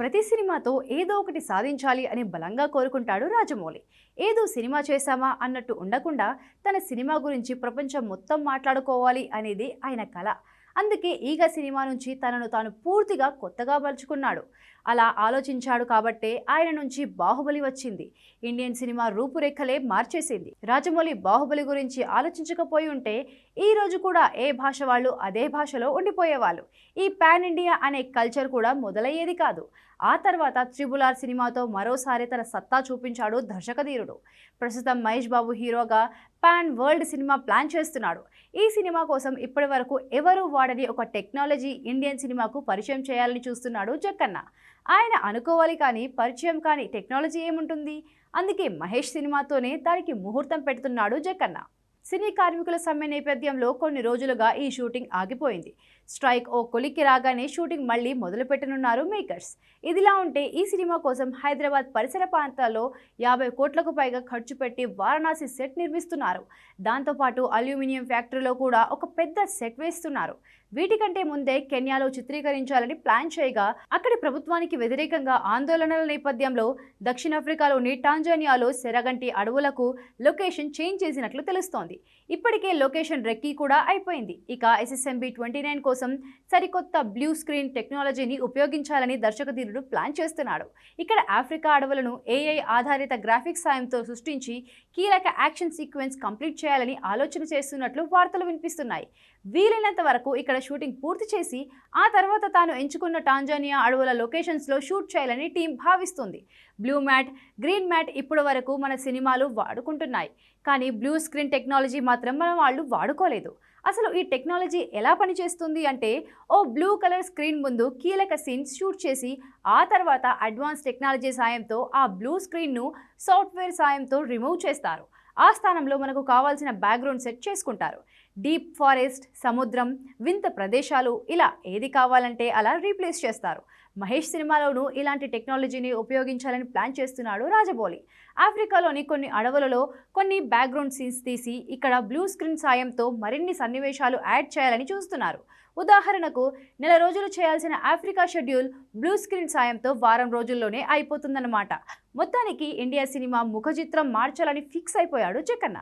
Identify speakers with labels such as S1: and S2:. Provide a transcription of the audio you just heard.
S1: ప్రతి సినిమాతో ఏదో ఒకటి సాధించాలి అని బలంగా కోరుకుంటాడు రాజమౌళి. ఏదో సినిమా చేశామా అన్నట్టు ఉండకుండా తన సినిమా గురించి ప్రపంచం మొత్తం మాట్లాడుకోవాలి అనేది ఆయన కళ అందుకే ఈగ సినిమా నుంచి తనను తాను పూర్తిగా కొత్తగా మలుచుకున్నాడు. అలా ఆలోచించాడు కాబట్టే ఆయన నుంచి బాహుబలి వచ్చింది. ఇండియన్ సినిమా రూపురేఖలే మార్చేసింది. రాజమౌళి బాహుబలి గురించి ఆలోచించకపోయి ఉంటే ఈ రోజు కూడా ఏ భాష వాళ్ళు అదే భాషలో ఉండిపోయేవాళ్ళు. ఈ పాన్ ఇండియా అనే కల్చర్ కూడా మొదలయ్యేది కాదు. ఆ తర్వాత త్రిబుల్ ఆర్ సినిమాతో మరోసారి తన సత్తా చూపించాడు దర్శకధీరుడు. ప్రస్తుతం మహేష్ బాబు హీరోగా పాన్ వరల్డ్ సినిమా ప్లాన్ చేస్తున్నాడు. ఈ సినిమా కోసం ఇప్పటి వరకు ఎవరు వాడని ఒక టెక్నాలజీ ఇండియన్ సినిమాకు పరిచయం చేయాలని చూస్తున్నాడు జక్కన్న. ఆయన అనుకోవాలి కానీ పరిచయం కానీ టెక్నాలజీ ఏముంటుంది? అందుకే మహేష్ సినిమాతోనే దానికి ముహూర్తం పెడుతున్నాడు జక్కన్న. సినీ కార్మికుల సమ్మె నేపథ్యంలో కొన్ని రోజులుగా ఈ షూటింగ్ ఆగిపోయింది. స్ట్రైక్ ఓ కొలిక్కి రాగానే షూటింగ్ మళ్ళీ మొదలుపెట్టనున్నారు మేకర్స్. ఇదిలా ఉంటే ఈ సినిమా కోసం హైదరాబాద్ పరిసర ప్రాంతాల్లో యాభై కోట్లకు పైగా ఖర్చు పెట్టి వారణాసి సెట్ నిర్మిస్తున్నారు. దాంతోపాటు అల్యూమినియం ఫ్యాక్టరీలో కూడా ఒక పెద్ద సెట్ వేస్తున్నారు. వీటికంటే ముందే కెన్యాలో చిత్రీకరించాలని ప్లాన్ చేయగా అక్కడి ప్రభుత్వానికి వ్యతిరేకంగా ఆందోళనల నేపథ్యంలో దక్షిణాఫ్రికాలోని టాంజానియాలో సెరగంటి అడవులకు లొకేషన్ చేంజ్ చేసినట్లు తెలుస్తోంది. ఇప్పటికే లొకేషన్ రెక్కీ కూడా అయిపోయింది. ఇక ఎస్ఎస్ఎంబి ట్వంటీ నైన్ కోసం సరికొత్త బ్లూ స్క్రీన్ టెక్నాలజీని ఉపయోగించాలని దర్శకధీరుడు ప్లాన్ చేస్తున్నాడు. ఇక్కడ ఆఫ్రికా అడవులను ఏఐ ఆధారిత గ్రాఫిక్స్ సాయంతో సృష్టించి కీలక యాక్షన్ సీక్వెన్స్ కంప్లీట్ చేయాలని ఆలోచన చేస్తున్నట్లు వార్తలు వినిపిస్తున్నాయి. వీలైనంత వరకు ఇక్కడ షూటింగ్ పూర్తి చేసి ఆ తర్వాత తాను ఎంచుకున్న టాంజానియా అడవుల లొకేషన్స్లో షూట్ చేయాలని టీం భావిస్తుంది. బ్లూ మ్యాట్ గ్రీన్ మ్యాట్ ఇప్పటి వరకు మన సినిమాలు వాడుకుంటున్నాయి. కానీ బ్లూ స్క్రీన్ టెక్నాలజీ మాత్రం మన వాళ్ళు వాడుకోలేదు. అసలు ఈ టెక్నాలజీ ఎలా పనిచేస్తుంది అంటే ఓ బ్లూ కలర్ స్క్రీన్ ముందు కీలక సీన్స్ షూట్ చేసి ఆ తర్వాత అడ్వాన్స్ టెక్నాలజీ సాయంతో ఆ బ్లూ స్క్రీన్ను సాఫ్ట్వేర్ సాయంతో రిమూవ్ చేస్తారు. ఆ స్థానంలో మనకు కావాల్సిన బ్యాక్గ్రౌండ్ సెట్ చేసుకుంటారు. డీప్ ఫారెస్ట్ సముద్రం వింత ప్రదేశాలు ఇలా ఏది కావాలంటే అలా రీప్లేస్ చేస్తారు. మహేష్ సినిమాలోనూ ఇలాంటి టెక్నాలజీని ఉపయోగించాలని ప్లాన్ చేస్తున్నాడు రాజమౌళి ఆఫ్రికాలోని కొన్ని అడవులలో కొన్ని బ్యాక్గ్రౌండ్ సీన్స్ తీసి ఇక్కడ బ్లూ స్క్రీన్ సాయంతో మరిన్ని సన్నివేశాలు యాడ్ చేయాలని చూస్తున్నారు. ఉదాహరణకు నెల రోజులు చేయాల్సిన ఆఫ్రికా షెడ్యూల్ బ్లూ స్క్రీన్ సాయంతో వారం రోజుల్లోనే అయిపోతుందన్నమాట. మొత్తానికి ఇండియా సినిమా ముఖచిత్రం మార్చాలని ఫిక్స్ అయిపోయాడు జగన్న.